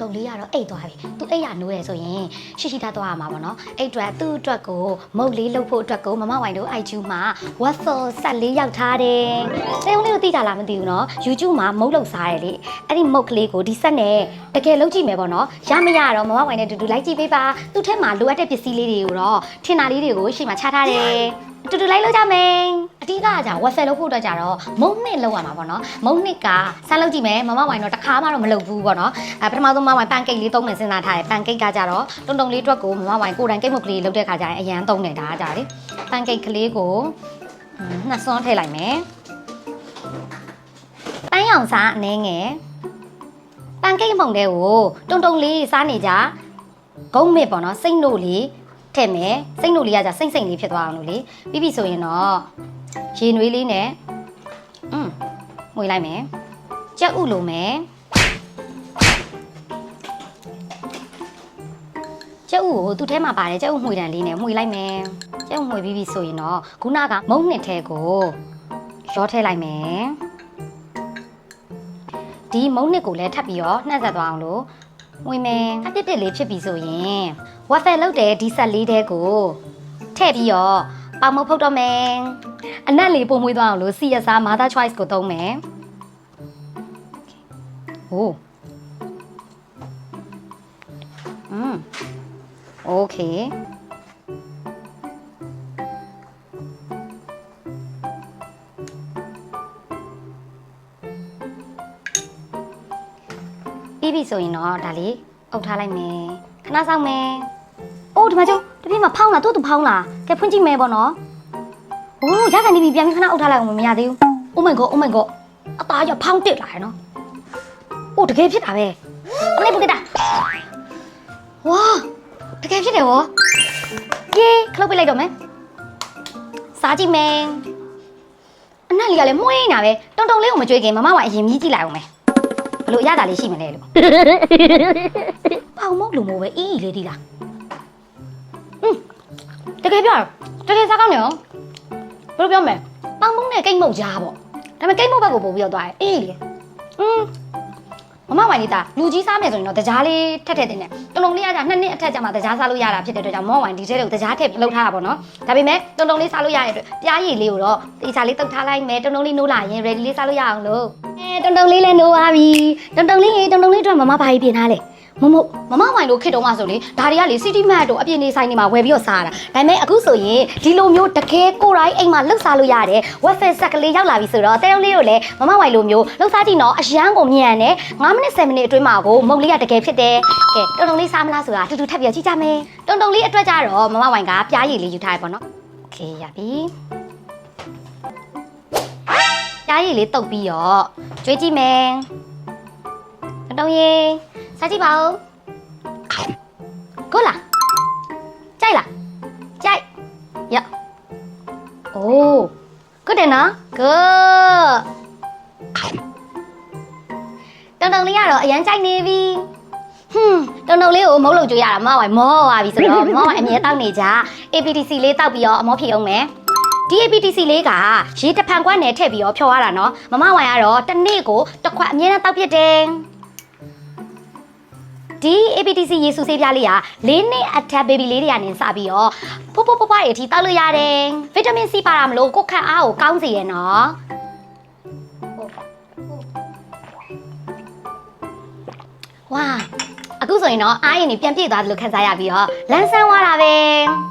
တုံလေးကတော့အိတ်သွားပြီသူအိတ်ရနိုးရဲဆိုရင်ရှိရှိသားသွားရမှာပေါ့နော်အိတ်အတွက်သူ့အတွက်ကိုမုတ်လေးလှုပ်ဖို့အတွက်ကိုမမဝိုင်တို့ IG မှာဝတ်ဆောဆက်လေးရောက်ထားတယ်စေုံလေးကိုသိကြလားမသိဘူးနော် YouTube မှာမုတ်လှုပ်စားတယ်လေအဲ့ဒီမုတ်ကလေးကိုဒီဆက်နဲ့တကယ်လှုပ်ကြည့်မယ်ပေါ့နော်ရမရတော့မမဝိုင်နဲ့တူတူလိုက်ကြည့်ပေးပါသူ့ထက်မှာလိုအပ်တဲ့ပစ္စည်းလေးတွေကိုတော့ထင်တာလေးတွေကိုရှေ့မှာချထားတယ် တူတူလိုက်လို့ကြမယ်အဓိကကကြာဝက်ဆယ်လုပ်ဖို့အတွက်ကြတော့မုံနှစ်လောက်ရမှာပေါ့နော်မုံနှစ်ကစမ်းလုပ်ကြည့်မယ်မမဝိုင်တော့တစ်ခါမှတော့မလုပ်ဘူးပေါ့နော်အဲပထမဆုံးမမဝိုင်ပန်ကိတ်လေးသုံးမယ်စဉ်းစားထားတယ်ပန်ကိတ်ကကြတော့တုံတုံလေးအတွက်ကိုမမဝိုင်ကိုယ်တိုင်ကိတ်မုတ်ကလေးလုပ်တဲ့ခါကျရင်အရန်သုံးတယ်ဒါကကြတယ်ပန်ကိတ်ကလေးကိုဟွန်းနှစ်စွန်းထည့်လိုက်မယ်ပန်းရောင်စားအနှဲငယ်ပန်ကိတ်မုံတဲ့ကိုတုံတုံလေးစားနေကြဂုံးမစ်ပေါ့နော်စိတ်နို့လေး ထည့်မယ်စိတ်နို့လေးကကြစိတ်စိတ်လေးဖြစ်သွားအောင်လို့လေပြီးပြီဆိုရင်တော့ရေနွေးလေးနဲ့อืมမှွေလိုက်မယ်ကြက်ဥလိုမယ်ကြက်ဥကိုသူ့ထဲမှာပါတယ်ကြက်ဥမှွေတန်လေးနဲ့မှွေလိုက်မယ်ကြက်ဥမှွေပြီးပြီဆိုရင်တော့ခုနကမုံနှစ်ထဲကိုရောထည့်လိုက်မယ်ဒီမုံနှစ်ကိုလည်းထပ်ပြီးတော့နှက်ဆက်သွားအောင်လို့မှွေမယ်အတစ်တစ်လေးဖြစ်ပြီဆိုရင် ဝက်ဖယ်လောက်တဲ့ဒီဆက်လေးတဲကိုထည့်ပြီးတော့ပေါင်မုတ်ဖုတ်တော့မယ်အနက်လေးပုံမွေးသွားအောင်လို့ CSR Mother Choice ကိုသုံးမယ်ဟိုးอืมโอเคပြီးပြီဆိုရင်တော့ဒါလေးအုပ်ထားလိုက်မယ်ခဏစောင့်မယ် အိုးဒီမှာကျုပ်တပြင်းမှာဖောင်းလာတူတူဖောင်းလာကဲဖွင့်ကြည့်မယ်ပေါ့နော်အိုးရကန်နေပြီပြန်ပြီးခဏအုပ်ထားလိုက်အောင်မရသေးဘူး Oh my god oh my god အသားရဖောင်းတက်လာရနော်အိုးတကယ်ဖြစ်တာပဲအမေပုတ်တက်တာဝါတကယ်ဖြစ်တယ်ဗောယေခလုတ်ပိတ်လိုက်တော့မယ်စားကြည့်မယ်အနက်လေးကလည်းမှုင်းနေတာပဲတုံတုံလေးကိုမကြွေးခင်မမဝိုင်အရင်မြည်ကြည့်လိုက်အောင်မယ်ဘလို့အရတာလေးရှိမလဲလို့ပေါင်မုတ်လူမျိုးပဲအီးအီလေးဒီလားอืม တကယ်ပြောတကယ်စားကောင်းနေရောဘယ်လိုပြောမလဲပေါင်မုတ်နဲ့ကိတ်မုတ်ကြားပေါ့ဒါပေမဲ့ကိတ်မုတ်ဘက်ကိုပို့ပြီးတော့သွားတယ်အေးလေอืมမမဝိုင်လေးတာလူကြီးစားမယ်ဆိုရင်တော့တကြားလေးထက်ထက်တင်တယ်တုံတုံလေးကကြာနှစ်နှစ်အထက်ကျမှတကြားစားလို့ရတာဖြစ်တဲ့အတွက်ကြောင့်မမဝိုင်ဒီထဲကိုတကြားထည့်ပြီးလှုပ်ထားတာပေါ့နော်ဒါပေမဲ့တုံတုံလေးစားလို့ရတဲ့အတွက်ပြားရည်လေးကိုတော့တေချာလေးတုတ်ထားလိုက်မယ်တုံတုံလေးနိုးလာရင် ready လေးစားလို့ရအောင်လို့အဲတုံတုံလေးလည်းနိုးသွားပြီတုံတုံလေးရေတုံတုံလေးအတွက်မမဘာကြီးပြင်ထားလဲ မမမမဝိုင်တို့ခစ်တုံးမှဆိုလေဒါတွေကလေ city mart တို့အပြင်နေဆိုင်တွေမှာဝယ်ပြီးတော့စားတာဒါပေမဲ့အခုဆိုရင်ဒီလိုမျိုးတကယ်ကိုယ်တိုင်းအိမ်မှာလှုပ်စားလို့ရတယ် website ဆက်ကလေးရောက်လာပြီဆိုတော့တဲုံလေးတို့လည်းမမဝိုင်လိုမျိုးလှုပ်စားကြည့်တော့အရန်ကိုမြန်တယ်9မိနစ်10မိနစ်အတွင်းမှာကိုမုတ်လေးကတကယ်ဖြစ်တယ်ကဲတုံတုံလေးစားမလားဆိုတာတူတူထပ်ပြီးတော့ကြည့်ကြမယ်တုံတုံလေးအတွက်ကြတော့မမဝိုင်ကပြားရည်လေးယူထားရပေါ့နော်โอเคရပြီပြားရည်လေးတုပ်ပြီးတော့ကျွေးကြည့်မယ်တုံတုံရေ စားကြည့်ပါဦးကိုလားကြိုက်လားကြိုက်ရအိုး good တယ်နော် good တုံတုံလေးကတော့အရန်ကြိုက်နေပြီဟွန်းတုံတုံလေးကိုမုတ်လို့ကြွေးရတာမမဝိုင်မောသွားပြီဆိုတော့မမဝိုင်အမြဲတောက်နေကြ APTC လေးတောက်ပြီးတော့အမောဖြည့်အောင်မယ်ဒီ APTC လေးကရေတစ်ဖန်ခွက်နဲ့ထည့်ပြီးတော့ဖြော်ရတာနော်မမဝိုင်ကတော့တစ်နေ့ကိုတစ်ခွက်အမြဲတမ်းတောက်ဖြစ်တယ် ဒီ APTC ရေစုဆေးပြားလေးက၄နှစ်အထက် baby လေးတွေကနေစပြီးတော့ဖွဖွဖွဖွတွေအထိတောက်လို့ရတယ်ဗီတာမင် C ပါတာမလို့ကိုယ်ခန့်အားကိုကောင်းစေရနော်ဝါအခုဆိုရင်တော့အားရင်နေပြန်ပြည့်သွားတယ်လို့ခန်းစားရပြီးတော့လန်းဆန်းသွားတာပဲ